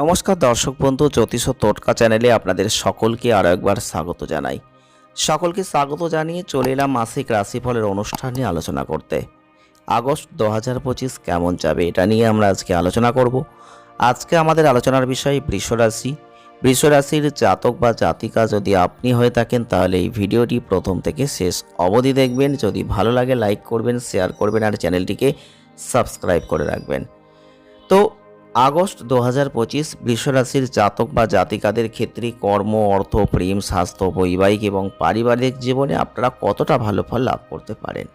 নমস্কার দর্শক বন্ধু, জ্যোতিষ টোটকা চ্যানেলে আপনাদের সকলকে আরও একবার স্বাগত জানাই। সকলকে স্বাগত জানিয়ে চলে এলাম মাসিক রাশিফলের অনুষ্ঠান নিয়ে আলোচনা করতে। আগস্ট দু হাজার পঁচিশ কেমন যাবে এটা নিয়ে আমরা আজকে আলোচনা করব। আজকে আমাদের আলোচনার বিষয় বৃষরাশি বৃষরাশির জাতক বা জাতিকা যদি আপনি হয়ে থাকেন, তাহলে এই ভিডিওটি প্রথম থেকে শেষ অবধি দেখবেন। যদি ভালো লাগে, লাইক করবেন, শেয়ার করবেন আর চ্যানেলটিকে সাবস্ক্রাইব করে রাখবেন। তো আগস্ট দু হাজার পঁচিশ বৃষরাশির জাতক বা জাতিকাদের ক্ষেত্রে কর্ম অর্থ প্রেম স্বাস্থ্য বৈবাহিক এবং পারিবারিক জীবনে আপনারা কতটা ভালো ফল লাভ করতে পারেন?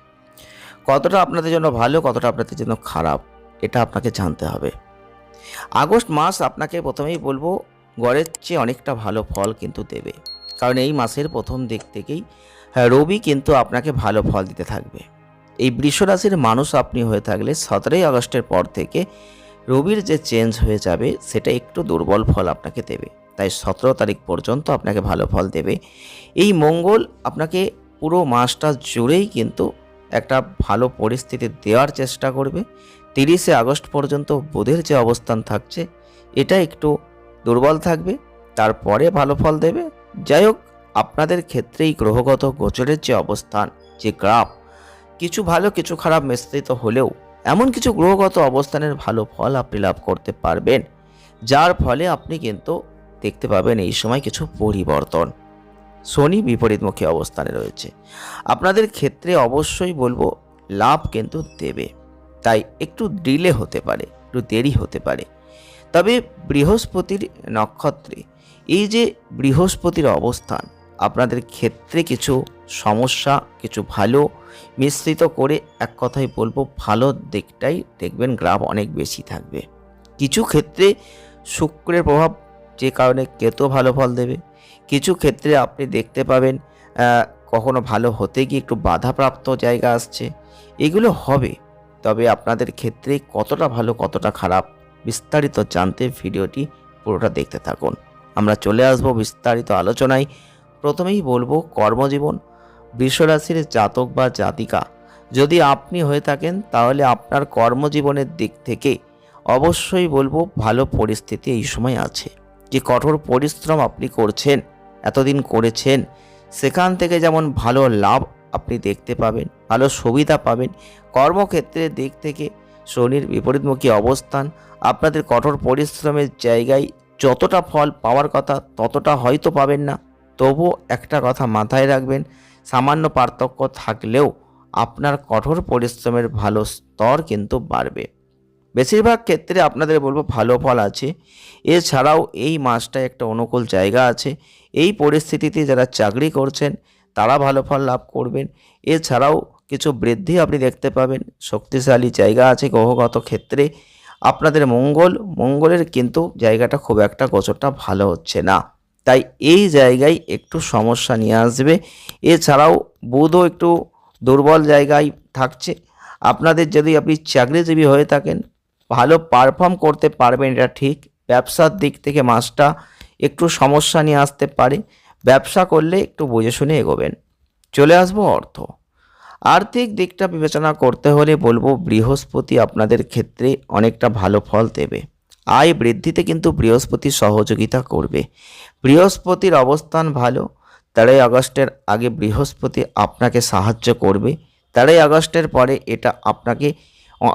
কতটা আপনাদের জন্য ভালো কতটা আপনাদের জন্য খারাপ এটা আপনাকে জানতে হবে। আগস্ট মাস আপনাকে প্রথমেই বলব গড়ের চেয়ে অনেকটা ভালো ফল কিন্তু দেবে। কারণ এই মাসের প্রথম দিক থেকেই হ্যাঁ, রবি কিন্তু আপনাকে ভালো ফল দিতে থাকবে। এই বৃষরাশির মানুষ আপনি হয়ে থাকলে সতেরোই আগস্টের পর থেকে রবির যে চেঞ্জ হয়ে যাবে, সেটা একটু দুর্বল ফল আপনাকে দেবে। তাই সতেরো তারিখ পর্যন্ত আপনাকে ভালো ফল দেবে। এই মঙ্গল আপনাকে পুরো মাসটা জুড়েই কিন্তু একটা ভালো পরিস্থিতি দেওয়ার চেষ্টা করবে। তিরিশে আগস্ট পর্যন্ত বুধের যে অবস্থান থাকছে, এটা একটু দুর্বল থাকবে। তারপরে ভালো ফল দেবে। যাই হোক, আপনাদের ক্ষেত্রেই গ্রহগত গোচরের যে অবস্থান, যে গ্রাফ, কিছু ভালো, কিছু খারাপ মিশ্রিত হলেও এমন কিছু গ্রহগত অবস্থানের ভালো ফল আপনি লাভ করতে পারবেন, যার ফলে আপনি কিন্তু দেখতে পাবেন এই সময় কিছু পরিবর্তন। শনি বিপরীতমুখী অবস্থানে রয়েছে। আপনাদের ক্ষেত্রে অবশ্যই বলব, লাভ কিন্তু দেবে। তাই একটু ডিলে হতে পারে, একটু দেরি হতে পারে। তবে বৃহস্পতির নক্ষত্রে এই যে বৃহস্পতির অবস্থান আপনাদের ক্ষেত্রে কিছু সমস্যা, কিছু ভালো মিশ্রিত করে এক কথাই বলব, ভালো দিকটাই দেখবেন গ্রাফ অনেক বেশি থাকবে। কিছু ক্ষেত্রে শুক্রের প্রভাব যে কারণে কেতু ভালো ফল দেবে। কিছু ক্ষেত্রে আপনি দেখতে পাবেন কখনো ভালো হতে গিয়ে একটু বাধাপ্রাপ্ত জায়গা আসছে। এগুলো হবে, তবে আপনাদের ক্ষেত্রে কতটা ভালো, কতটা খারাপ বিস্তারিত জানতে ভিডিওটি পুরোটা দেখতে থাকুন। আমরা চলে আসব বিস্তারিত আলোচনায়। প্রথমেই বলব কর্মজীবন, বৃষরাশির জাতক বা জাতিকা। যদি আপনি হয়ে থাকেন, তাহলে আপনার কর্মজীবনের দিক থেকে অবশ্যই বলব ভালো পরিস্থিতি এই সময় আছে। যে কঠোর পরিশ্রম আপনি করছেন, এতদিন করেছেন, সেখান থেকে যেমন ভালো লাভ আপনি দেখতে পাবেন, ভালো সুবিধা পাবেন, কর্মক্ষেত্রের দিক থেকে শনির বিপরীতমুখী অবস্থান, আপনাদের কঠোর পরিশ্রমের জায়গায় যতটা ফল পাওয়ার কথা ততটা হয়তো পাবেন না। তবু একটা কথা মাথায় রাখবেন, সামান্য পার্থক্য থাকলেও আপনার কঠোর পরিশ্রমের ভালো স্তর কিন্তু বাড়বে। বেশিরভাগ ক্ষেত্রে আপনাদের বলব ভালো ফল আছে। এছাড়াও এই মাসটায় একটা অনুকূল জায়গা আছে। এই পরিস্থিতিতে যারা চাকরি করছেন, তারা ভালো ফল লাভ করবেন। এছাড়াও কিছু বৃদ্ধি আপনি দেখতে পাবেন। শক্তিশালী জায়গা আছে গ্রহগত ক্ষেত্রে। আপনাদের মঙ্গল, মঙ্গলের কিন্তু জায়গাটা খুব একটা গোচরটা ভালো হচ্ছে না। তাই এই জায়গায় একটু সমস্যা নিয়ে আসবে। এছাড়াও বুধও একটু দুর্বল জায়গায় থাকছে। আপনাদের যদি আপনি চাকরিজীবী হয়ে থাকেন, ভালো পারফর্ম করতে পারবেন এটা ঠিক। ব্যবসার দিক থেকে মাসটা একটু সমস্যা নিয়ে আসতে পারে। ব্যবসা করলে একটু বুঝে শুনে এগোবেন। চলে আসব অর্থ। আর্থিক দিকটা বিবেচনা করতে হলে বলব বৃহস্পতি আপনাদের ক্ষেত্রে অনেকটা ভালো ফল দেবে। আয় বৃদ্ধিতে কিন্তু বৃহস্পতি সহযোগিতা করবে। বৃহস্পতির অবস্থান ভালো, তেরোই আগস্টের আগে বৃহস্পতি আপনাকে সাহায্য করবে, তেরোই আগস্টের পরে এটা আপনাকে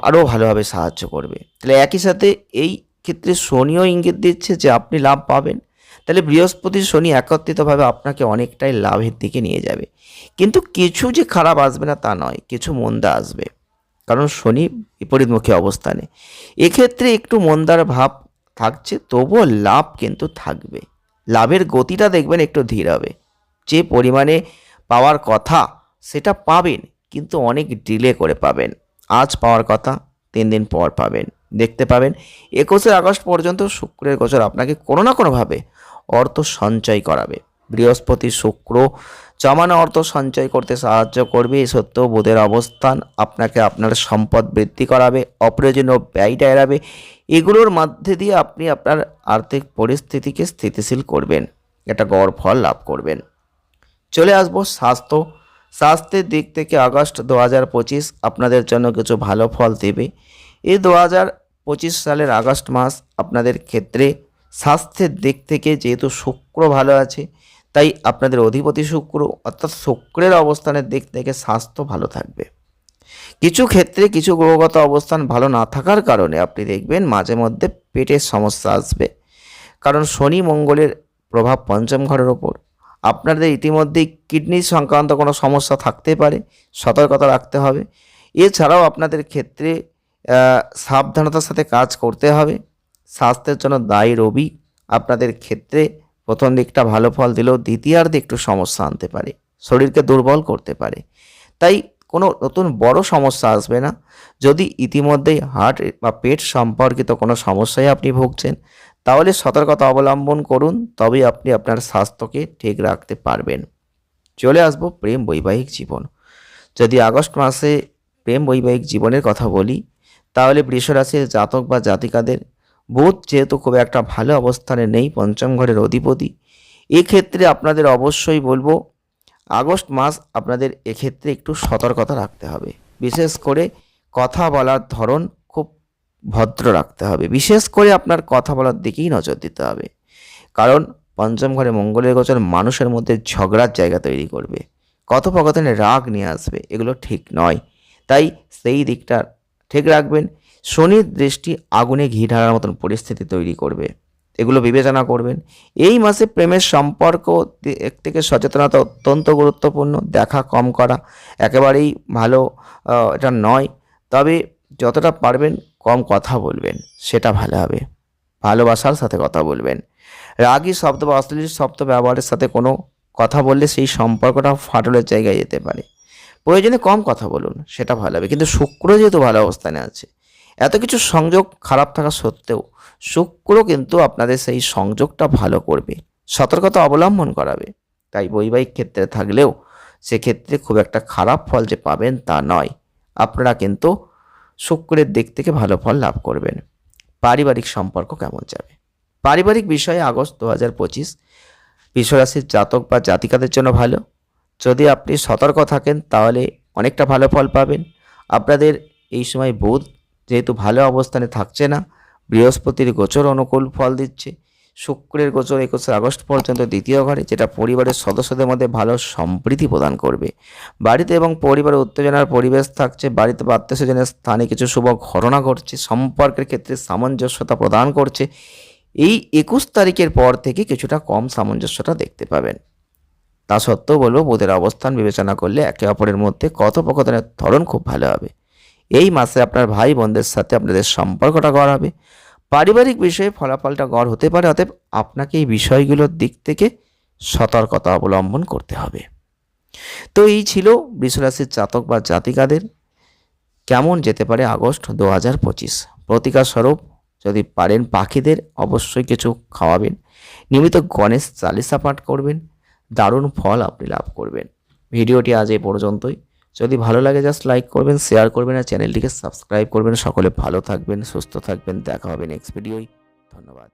আরও ভালোভাবে সাহায্য করবে। তাহলে একই সাথে এই ক্ষেত্রে শনিও ইঙ্গিত দিচ্ছে যে আপনি লাভ পাবেন। তাহলে বৃহস্পতি শনি একত্রিতভাবে আপনাকে অনেকটাই লাভের দিকে নিয়ে যাবে। কিন্তু কিছু যে খারাপ আসবে না তা নয়, কিছু মন্দা আসবে। কারণ শনি বিপরীতমুখী অবস্থানে। এক্ষেত্রে একটু মন্দার ভাব থাকছে, তবুও লাভ কিন্তু থাকবে। লাভের গতিটা দেখবেন একটু ধীর হবে। যে পরিমাণে পাওয়ার কথা সেটা পাবেন, কিন্তু অনেক ডিলে করে পাবেন। আজ পাওয়ার কথা, তিন দিন পর পাবেন। দেখতে পাবেন, একুশে আগস্ট পর্যন্ত শুক্রের গোচর আপনাকে কোনো না কোনোভাবে অর্থ সঞ্চয় করাবে। বৃহস্পতি শুক্র। জমানো অর্থ সঞ্চয় করতে সাহায্য করবে, এই সত্ত্বেও বুধের অবস্থান আপনাকে আপনার সম্পদ বৃদ্ধি করাবে, অপ্রয়োজনীয় ব্যয়টা এড়াবে। এগুলোর মধ্যে দিয়ে আপনি আপনার আর্থিক পরিস্থিতিকে স্থিতিশীল করবেন একটা গড় ফল লাভ করবেন। চলে আসব স্বাস্থ্য। স্বাস্থ্যের দিক থেকে আগস্ট দু হাজার পঁচিশ আপনাদের জন্য কিছু ভালো ফল দেবে। এই দু হাজার পঁচিশ সালের আগস্ট মাস আপনাদের ক্ষেত্রে স্বাস্থ্যের দিক থেকে যেহেতু শুক্র ভালো আছে তাই আপনাদের অধিপতি শুক্র অর্থাৎ শুক্রের অবস্থানের দিক থেকে স্বাস্থ্য ভালো থাকবে। কিছু ক্ষেত্রে কিছু গ্রহগত অবস্থান ভালো না থাকার কারণে আপনি দেখবেন মাঝে মধ্যে পেটের সমস্যা আসবে। কারণ শনি মঙ্গলের প্রভাব পঞ্চম ঘরের ওপর। আপনাদের ইতিমধ্যেই কিডনি সংক্রান্ত কোনো সমস্যা থাকতে পারে, সতর্কতা রাখতে হবে। এছাড়াও আপনাদের ক্ষেত্রে সাবধানতার সাথে কাজ করতে হবে। স্বাস্থ্যের জন্য দায়ী রবি আপনাদের ক্ষেত্রে প্রথম দিকটা ভালো ফল দিলেও দ্বিতীয়ার্ধে একটু সমস্যা আনতে পারে, শরীরকে দুর্বল করতে পারে। তাই কোনো নতুন বড় সমস্যা আসবে না। যদি ইতিমধ্যেই হার্ট বা পেট সম্পর্কিত কোনো সমস্যায় আপনি ভুগছেন, তাহলে সতর্কতা অবলম্বন করুন, তবেই আপনি আপনার স্বাস্থ্যকে ঠিক রাখতে পারবেন। চলে আসব প্রেম বৈবাহিক জীবন। যদি আগস্ট মাসে প্রেম বৈবাহিক জীবনের কথা বলি, তাহলে বৃষরাশির জাতক বা জাতিকাদের বুধ যেহেতু খুব একটা ভালো অবস্থানে নেই পঞ্চম ঘরের অধিপতি, এক্ষেত্রে আপনাদের অবশ্যই বলব আগস্ট মাস আপনাদের এক্ষেত্রে একটু সতর্কতা রাখতে হবে। বিশেষ করে কথা বলার ধরন খুব ভদ্র রাখতে হবে। বিশেষ করে আপনার কথা বলার দিকেই নজর দিতে হবে। কারণ পঞ্চম ঘরে মঙ্গলের গোচর মানুষের মধ্যে ঝগড়ার জায়গা তৈরি করবে। কথোপকথনে রাগ নিয়ে আসবে। এগুলো ঠিক নয়। তাই সেই দিকটা ঠিক রাখবেন। শনির দৃষ্টি আগুনে ঘি ঢালার মতন পরিস্থিতি তৈরি করবে। এগুলো বিবেচনা করবেন। এই মাসে প্রেমের সম্পর্ক থেকে সচেতনতা অত্যন্ত গুরুত্বপূর্ণ, দেখা কম করা একেবারেই ভালো এটা নয়। তবে যতটা পারবেন কম কথা বলবেন, সেটা ভালো হবে। ভালোবাসার সাথে কথা বলবেন। রাগী শব্দ বা অশ্লীল শব্দ ব্যবহারের সাথে কোনো কথা বললে সেই সম্পর্কটা ফাটলের জায়গায় যেতে পারে। প্রয়োজনে কম কথা বলুন, সেটা ভালো হবে। কিন্তু শুক্র যেহেতু ভালো অবস্থানে আছে এত কিছু সংযোগ খারাপ থাকা সত্ত্বেও শুক্র কিন্তু আপনাদের সেই সংযোগটা ভালো করবে, সতর্কতা অবলম্বন করাবে। তাই বৈবাহিক ক্ষেত্রে থাকলেও সেক্ষেত্রে খুব একটা খারাপ ফল যে পাবেন তা নয়। আপনারা কিন্তু শুক্রের দিক থেকে ভালো ফল লাভ করবেন। পারিবারিক সম্পর্ক কেমন যাবে? পারিবারিক বিষয়ে আগস্ট দু হাজার পঁচিশ বিশ্বরাশির জাতক বা জাতিকাদের জন্য ভালো। যদি আপনি সতর্ক থাকেন তাহলে অনেকটা ভালো ফল পাবেন। আপনাদের এই সময় বুধ যেহেতু ভালো অবস্থানে থাকছে না, বৃহস্পতির গোচর অনুকূল ফল দিচ্ছে, শুক্রের গোচর একুশে আগস্ট পর্যন্ত দ্বিতীয় ঘরে, যেটা পরিবারের সদস্যদের মধ্যে ভালো সম্প্রীতি প্রদান করবে। বাড়িতে এবং পরিবারের উত্তেজনার পরিবেশ থাকছে, বাড়িতে বা আত্মীয় স্বজনের স্থানে কিছু শুভ ঘটনা ঘটছে, সম্পর্কের ক্ষেত্রে সামঞ্জস্যতা প্রদান করছে। এই একুশ তারিখের পর থেকে কিছুটা কম সামঞ্জস্যতা দেখতে পাবেন। তা সত্ত্বেও বলব, বোধের অবস্থান বিবেচনা করলে একে অপরের মধ্যে কথোপকথনের ধরন খুব ভালো হবে। এই মাসে আপনার ভাই বোনদের সাথে আপনাদের সম্পর্কটা গড় হবে। পারিবারিক বিষয়ে ফলাফলটা গড় হতে পারে, অতএব আপনাকে এই বিষয়গুলোর দিক থেকে সতর্কতা অবলম্বন করতে হবে। তো এই ছিল বৃষরাশির জাতক বা জাতিকাদের কেমন যেতে পারে আগস্ট দু হাজার পঁচিশ। প্রতিকার স্বরূপ যদি পারেন পাখিদের অবশ্যই কিছু খাওয়াবেন। নিয়মিত গণেশ চালিসা পাঠ করবেন। দারুণ ফল আপনি লাভ করবেন। ভিডিওটি আজ এই পর্যন্তই। যদি ভালো লাগে জাস্ট লাইক করবেন শেয়ার করবেন আর চ্যানেলটিকে সাবস্ক্রাইব করবেন। সকলে ভালো থাকবেন, সুস্থ থাকবেন। দেখা হবে নেক্সট ভিডিওই ধন্যবাদ।